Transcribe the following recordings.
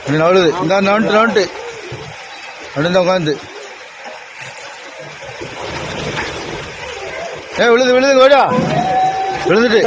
இப்படி நவளுது இந்த நவுண்டு நவுண்டு அப்படி உட்காந்து ஏ விழுது விழுது ஓடா விழுந்துட்டு.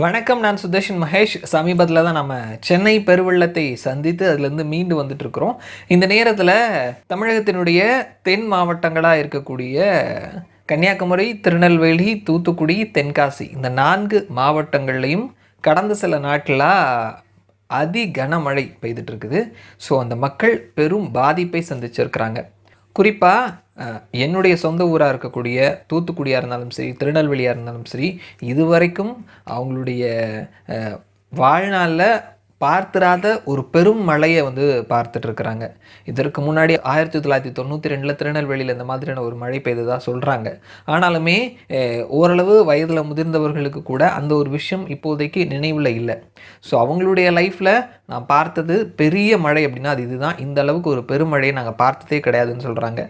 வணக்கம் நான் சுதர்ஷன் மகேஷ். சமீபத்தில் தான் நம்ம சென்னை பெருவெள்ளத்தை சந்தித்து அதுலேருந்து மீண்டு வந்துட்டுருக்குறோம். இந்த நேரத்தில் தமிழகத்தினுடைய தென் மாவட்டங்களாக இருக்கக்கூடிய கன்னியாகுமரி திருநெல்வேலி தூத்துக்குடி தென்காசி இந்த நான்கு மாவட்டங்கள்லையும் கடந்த சில நாட்களாக அதி கனமழை பெய்துட்டு இருக்குது ஸோ அந்த மக்கள் பெரும் பாதிப்பை சந்திச்சிருக்கிறாங்க. குறிப்பாக என்னுடைய சொந்த ஊராக இருக்கக்கூடிய தூத்துக்குடியாக இருந்தாலும் சரி திருநெல்வேலியாக இருந்தாலும் சரி இதுவரைக்கும் அவங்களுடைய வாழ்நாளில் பார்த்திராத ஒரு பெரும் மழையை வந்து பார்த்துட்டு இருக்கிறாங்க இதற்கு முன்னாடி ஆயிரத்தி தொள்ளாயிரத்தி தொண்ணூற்றி ரெண்டில் திருநெல்வேலியில் இந்த மாதிரியான ஒரு மழை பெய்ததாக சொல்கிறாங்க ஆனாலுமே ஓரளவு வயதில் முதிர்ந்தவர்களுக்கு கூட அந்த ஒரு விஷயம் இப்போதைக்கு நினைவில் இல்லை. ஸோ அவங்களுடைய லைஃப்பில் நான் பார்த்தது பெரிய மழை அப்படின்னா அது இதுதான். இந்த அளவுக்கு ஒரு பெருமழையை நாங்கள் பார்த்ததே கிடையாதுன்னு சொல்கிறாங்க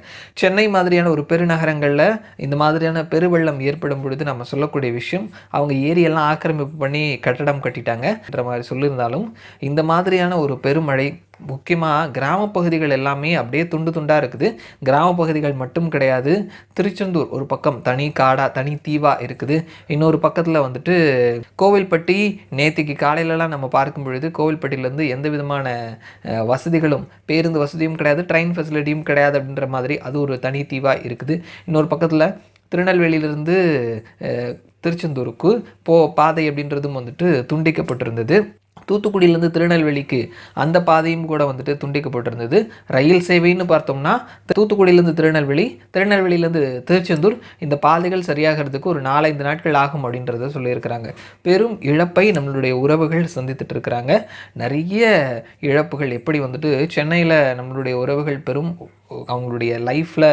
சென்னை மாதிரியான ஒரு பெருநகரங்களில் இந்த மாதிரியான பெருவெள்ளம் ஏற்படும் பொழுது நம்ம சொல்லக்கூடிய விஷயம் அவங்க ஏரியெல்லாம் ஆக்கிரமிப்பு பண்ணி கட்டடம் கட்டிட்டாங்கன்ற மாதிரி சொல்லியிருந்தாலும் இந்த மாதிரியான ஒரு பெருமழை முக்கியமாக கிராமப்பகுதிகள் எல்லாமே அப்படியே துண்டு துண்டாக இருக்குது. கிராமப்பகுதிகள் மட்டும் கிடையாது. திருச்செந்தூர் ஒரு பக்கம் தனி காடாக தனி தீவாக இருக்குது. இன்னொரு பக்கத்தில் வந்துட்டு கோவில்பட்டி நேத்திக்கு காலையிலலாம் நம்ம பார்க்கும் பொழுது கோவில்பட்டியிலேருந்து எந்த விதமான வசதிகளும் பேருந்து வசதியும் கிடையாது ட்ரெயின் ஃபெசிலிட்டியும் கிடையாது அப்படின்ற மாதிரி அது ஒரு தனி தீவாக இருக்குது. இன்னொரு பக்கத்தில் திருநெல்வேலியிலிருந்து திருச்செந்தூருக்கு போ பாதை அப்படின்றதும் வந்துட்டு துண்டிக்கப்பட்டிருந்தது. தூத்துக்குடியிலேருந்து திருநெல்வேலிக்கு அந்த பாதையும் கூட வந்துட்டு துண்டிக்கப்பட்டிருந்தது. ரயில் சேவைன்னு பார்த்தோம்னா தூத்துக்குடியிலேருந்து திருநெல்வேலி திருநெல்வேலியிலேருந்து திருச்செந்தூர் இந்த பாதைகள் சரியாகிறதுக்கு ஒரு நாலஞ்சு நாட்கள் ஆகும் அப்படின்றத சொல்லியிருக்கிறாங்க. பெரும் இழப்பை நம்மளுடைய உறவுகள் சந்தித்துட்டு இருக்கிறாங்க நிறைய இழப்புகள் எப்படி வந்துட்டு சென்னையில் நம்மளுடைய உறவுகள் பெரும் அவங்களுடைய லைஃப்பில்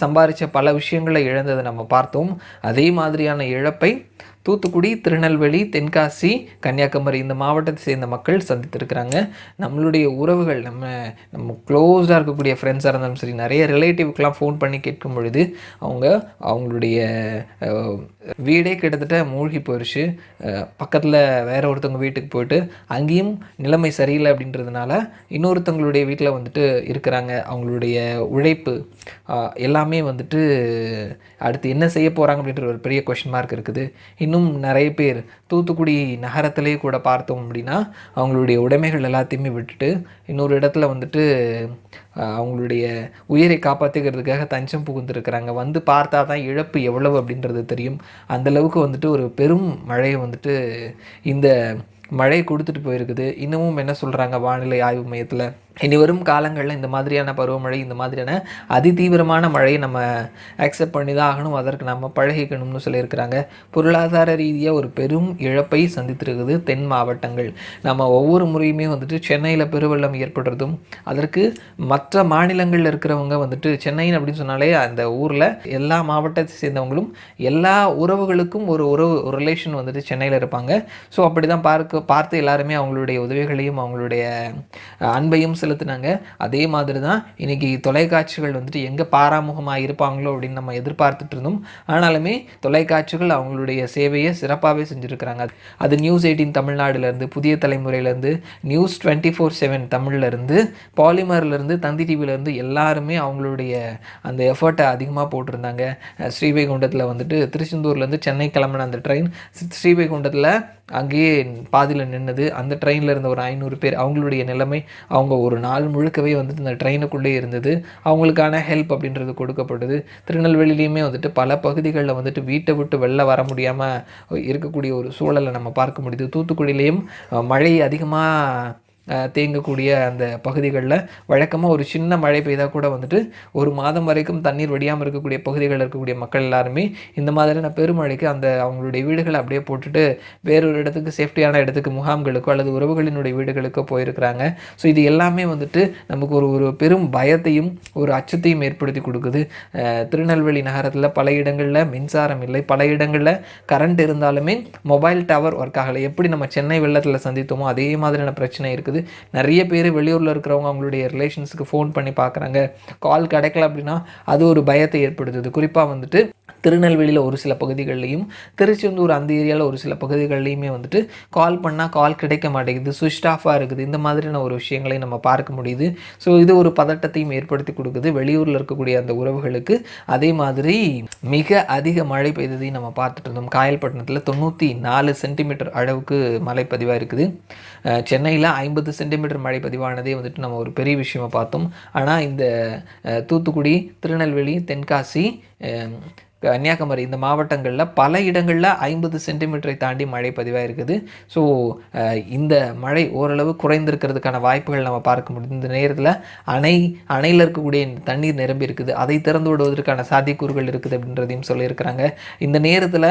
சம்பாதிச்ச பல விஷயங்களை இழந்ததை நம்ம பார்த்தோம். அதே மாதிரியான இழப்பை தூத்துக்குடி திருநெல்வேலி தென்காசி கன்னியாகுமரி இந்த மாவட்டத்தை சேர்ந்த மக்கள் சந்தித்திருக்கிறாங்க. நம்மளுடைய உறவுகள் நம்ம நம்ம க்ளோஸாக இருக்கக்கூடிய ஃப்ரெண்ட்ஸாக இருந்தாலும் சரி நிறைய ரிலேட்டிவ்க்கெலாம் ஃபோன் பண்ணி கேட்கும் பொழுது அவங்க அவங்களுடைய வீடே கிட்டத்தட்ட மூழ்கி போயிடுச்சு பக்கத்தில் வேற ஒருத்தவங்க வீட்டுக்கு போயிட்டு அங்கேயும் நிலைமை சரியில்லை அப்படின்றதுனால இன்னொருத்தவங்களுடைய வீட்டில் வந்துட்டு இருக்கிறாங்க. அவங்களுடைய உழைப்பு எல்லாமே வந்துட்டு அடுத்து என்ன செய்ய போகிறாங்க அப்படின்ற ஒரு பெரிய கொஷின் மார்க் இருக்குது. இன்னும் நிறைய பேர் தூத்துக்குடி நகரத்திலே கூட பார்த்தோம் அப்படின்னா அவங்களுடைய உடைமைகள் எல்லாத்தையுமே விட்டுட்டு இன்னொரு இடத்துல வந்துட்டு அவங்களுடைய உயிரை காப்பாற்றிக்கிறதுக்காக தஞ்சம் புகுந்துருக்கிறாங்க. வந்து பார்த்தா தான் இழப்பு எவ்வளவு அப்படின்றது தெரியும். அந்தளவுக்கு வந்துட்டு ஒரு பெரும் மழையை வந்துட்டு இந்த மழை கொடுத்துட்டு போயிருக்குது. இன்னமும் என்ன சொல்கிறாங்க வானிலை ஆய்வு மையத்தில்? இனி வரும் காலங்களில் இந்த மாதிரியான பருவமழை இந்த மாதிரியான அதிதீவிரமான மழையை நம்ம அக்செப்ட் பண்ணி தான் ஆகணும். அதற்கு நம்ம பழகிக்கணும்னு சொல்லியிருக்கிறாங்க. பொருளாதார ரீதியாக ஒரு பெரும் இழப்பை சந்தித்திருக்குது தென் மாவட்டங்கள். நம்ம ஒவ்வொரு முறையுமே வந்துட்டு சென்னையில் பெருவெள்ளம் ஏற்படுறதும் அதற்கு மற்ற மாநிலங்களில் இருக்கிறவங்க வந்துட்டு சென்னைன்னு அப்படின்னு சொன்னாலே அந்த ஊரில் எல்லா மாவட்டத்தை சேர்ந்தவங்களும் எல்லா உறவுகளுக்கும் ஒரு உறவு ஒரு ரிலேஷன் வந்துட்டு சென்னையில் இருப்பாங்க. ஸோ அப்படி தான் பார்க்க பார்த்து எல்லாருமே அவங்களுடைய உதவிகளையும் அவங்களுடைய அன்பையும் செலுத்தினாங்க. அதே மாதிரி தான் இன்றைக்கி தொலைக்காட்சிகள் வந்துட்டு எங்கே பாராமுகமாக இருப்பாங்களோ அப்படின்னு நம்ம எதிர்பார்த்துட்டு இருந்தோம். ஆனாலுமே தொலைக்காட்சிகள் அவங்களுடைய சேவையை சிறப்பாகவே செஞ்சுருக்கிறாங்க. அது நியூஸ் எயிட்டீன் தமிழ்நாடுலேருந்து புதிய தலைமுறையிலேருந்து நியூஸ் டுவெண்ட்டி ஃபோர் செவன் தமிழ்லேருந்து பாலிமர்லேருந்து தந்தி டிவிலேருந்து எல்லாருமே அவங்களுடைய அந்த எஃபர்ட்டை அதிகமாக போட்டிருந்தாங்க. ஸ்ரீவைகுண்டத்தில் வந்துட்டு திருச்செந்தூர்லேருந்து சென்னை கிளம்பின அந்த ட்ரெயின். ஸ்ரீவைகுண்டத்தில் அங்கேயே பாதியில் நின்னது. அந்த ட்ரெயினில் இருந்த ஒரு ஐநூறு பேர் அவங்களுடைய நிலைமை அவங்க ஒரு நாள் முழுக்கவே வந்துட்டு இந்த ட்ரெயினுக்குள்ளே இருந்தது. அவங்களுக்கான ஹெல்ப் அப்படின்றது கொடுக்கப்பட்டது. திருநெல்வேலிலையுமே வந்துட்டு பல பகுதிகளில் வந்துட்டு வீட்டை விட்டு வெளில வர முடியாமல் இருக்கக்கூடிய ஒரு சூழலை நம்ம பார்க்க முடியுது. தூத்துக்குடியிலையும் மழை அதிகமாக தேங்கக்கூடிய அந்த பகுதிகளில் வழக்கமாக ஒரு சின்ன மழை பெய்தால் கூட வந்துட்டு ஒரு மாதம் வரைக்கும் தண்ணீர் வடியாமல் இருக்கக்கூடிய பகுதிகளில் இருக்கக்கூடிய மக்கள் எல்லாருமே இந்த மாதிரியான பெருமழைக்கு அந்த அவங்களுடைய வீடுகளை அப்படியே போட்டுட்டு வேறொரு இடத்துக்கு சேஃப்டியான இடத்துக்கு முகாம்களுக்கோ அல்லது உறவுகளினுடைய வீடுகளுக்கோ போயிருக்கிறாங்க. ஸோ இது எல்லாமே வந்துட்டு நமக்கு ஒரு ஒரு பெரும் பயத்தையும் ஒரு அச்சத்தையும் ஏற்படுத்தி கொடுக்குது. திருநெல்வேலி நகரத்தில் பல இடங்களில் மின்சாரம் இல்லை. பல இடங்களில் கரண்ட் இருந்தாலுமே மொபைல் டவர் ஒர்க் ஆகலை. எப்படி நம்ம சென்னை வெள்ளத்தில் சந்தித்தோமோ அதே மாதிரியான பிரச்சனை இருக்குது. வருது நிறைய பேர் வெளியூரில் இருக்கிறவங்க அவங்களுடைய ரிலேஷன்ஸுக்கு ஃபோன் பண்ணி பார்க்குறாங்க கால் கிடைக்கல அப்படின்னா அது ஒரு பயத்தை ஏற்படுத்துது. குறிப்பாக வந்துட்டு திருநெல்வேலியில் ஒரு சில பகுதிகள்லையும் திருச்செந்தூர் அந்த ஏரியாவில் ஒரு சில பகுதிகள்லையுமே வந்துட்டு கால் பண்ணால் கால் கிடைக்க மாட்டேங்குது. சுவிச் ஆஃபாக இருக்குது. இந்த மாதிரியான ஒரு விஷயங்களை நம்ம பார்க்க முடியுது. ஸோ இது ஒரு பதட்டத்தையும் ஏற்படுத்தி கொடுக்குது. வெளியூரில் இருக்கக்கூடிய அந்த உறவுகளுக்கு. அதே மாதிரி மிக அதிக மழை பெய்ததையும் நம்ம பார்த்துட்டு இருந்தோம். காயல்பட்டினத்தில் தொண்ணூற்றி நாலு சென்டிமீட்டர் அளவுக்கு மழை பதிவாக இருக்குது. சென்னையில் ஐம்பது சென்டிமீட்டர் மழை பதிவானதே வந்துட்டு நம்ம ஒரு பெரிய விஷயமாக பார்த்தோம். ஆனால் இந்த தூத்துக்குடி திருநெல்வேலி தென்காசி கன்னியாகுமரி இந்த மாவட்டங்களில் பல இடங்களில் ஐம்பது சென்டிமீட்டரை தாண்டி மழை பதிவாக இருக்குது. ஸோ இந்த மழை ஓரளவு குறைந்திருக்கிறதுக்கான வாய்ப்புகள் நம்ம பார்க்க முடியும் இந்த நேரத்தில் அணை அணையில் இருக்கக்கூடிய தண்ணீர் நிரம்பி இருக்குது. அதை திறந்து விடுவதற்கான சாத்தியக்கூறுகள் இருக்குது அப்படின்றதையும் சொல்லியிருக்கிறாங்க. இந்த நேரத்தில்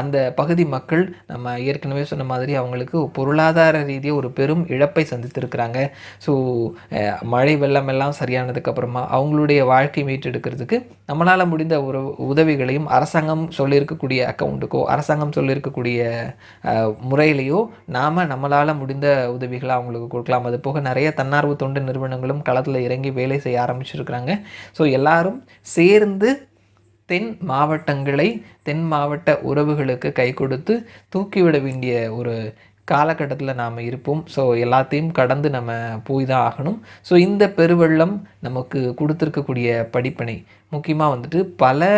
அந்த பகுதி மக்கள் நம்ம ஏற்கனவே சொன்ன மாதிரி அவங்களுக்கு பொருளாதார ரீதியாக ஒரு பெரும் இழப்பை சந்தித்திருக்கிறாங்க. ஸோ மழை வெள்ளம் எல்லாம் சரியானதுக்கப்புறமா அவங்களுடைய வாழ்க்கை மீட்டெடுக்கிறதுக்கு நம்மளால் முடிந்த ஒரு உதவிகளையும் அரசாங்கம் சொல்லியிருக்கக்கூடிய அக்கௌண்ட்டுக்கோ அரசாங்கம் சொல்லியிருக்கக்கூடிய முறையிலையோ நாம் நம்மளால் முடிந்த உதவிகளை அவங்களுக்கு கொடுக்கலாம். அது போக நிறைய தன்னார்வ தொண்டு நிறுவனங்களும் களத்தில் இறங்கி வேலை செய்ய ஆரம்பிச்சிருக்கிறாங்க. ஸோ எல்லாரும் சேர்ந்து தென் மாவட்டங்களை தென் மாவட்ட உறவுகளுக்கு கை கொடுத்து தூக்கிவிட வேண்டிய ஒரு காலகட்டத்தில் நாம் இருப்போம். ஸோ எல்லாத்தையும் கடந்து நம்ம போய் தான் ஆகணும். ஸோ இந்த பெருவெள்ளம் நமக்கு கொடுத்துருக்கக்கூடிய படிப்பினை முக்கியமாக வந்துட்டு பல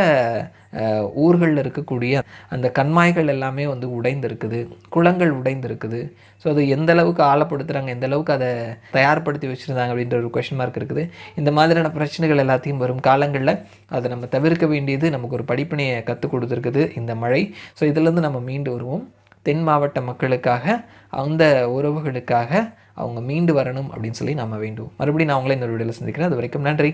ஊர்களில் இருக்கக்கூடிய அந்த கண்மாய்கள் எல்லாமே வந்து உடைந்திருக்குது. குளங்கள் உடைந்திருக்குது. ஸோ அது எந்த அளவுக்கு ஆழப்படுத்துகிறாங்க எந்த அளவுக்கு அதை தயார்படுத்தி வச்சுருந்தாங்க அப்படின்ற ஒரு கொஷின் மார்க் இருக்குது. இந்த மாதிரியான பிரச்சனைகள் எல்லாத்தையும் வரும் காலங்களில் அதை நம்ம தவிர்க்க வேண்டியது நமக்கு ஒரு படிப்பினையை கற்றுக் கொடுத்துருக்குது இந்த மழை. ஸோ இதிலேருந்து நம்ம மீண்டு வருவோம். தென் மாவட்ட மக்களுக்காக அந்த உறவுகளுக்காக அவங்க மீண்டு வரணும் அப்படின்னு சொல்லி நம்ம வேண்டும் மறுபடியும் நான் உங்களை இந்த வீடியோவில் சந்திக்கிறேன். அது வரைக்கும் நன்றி.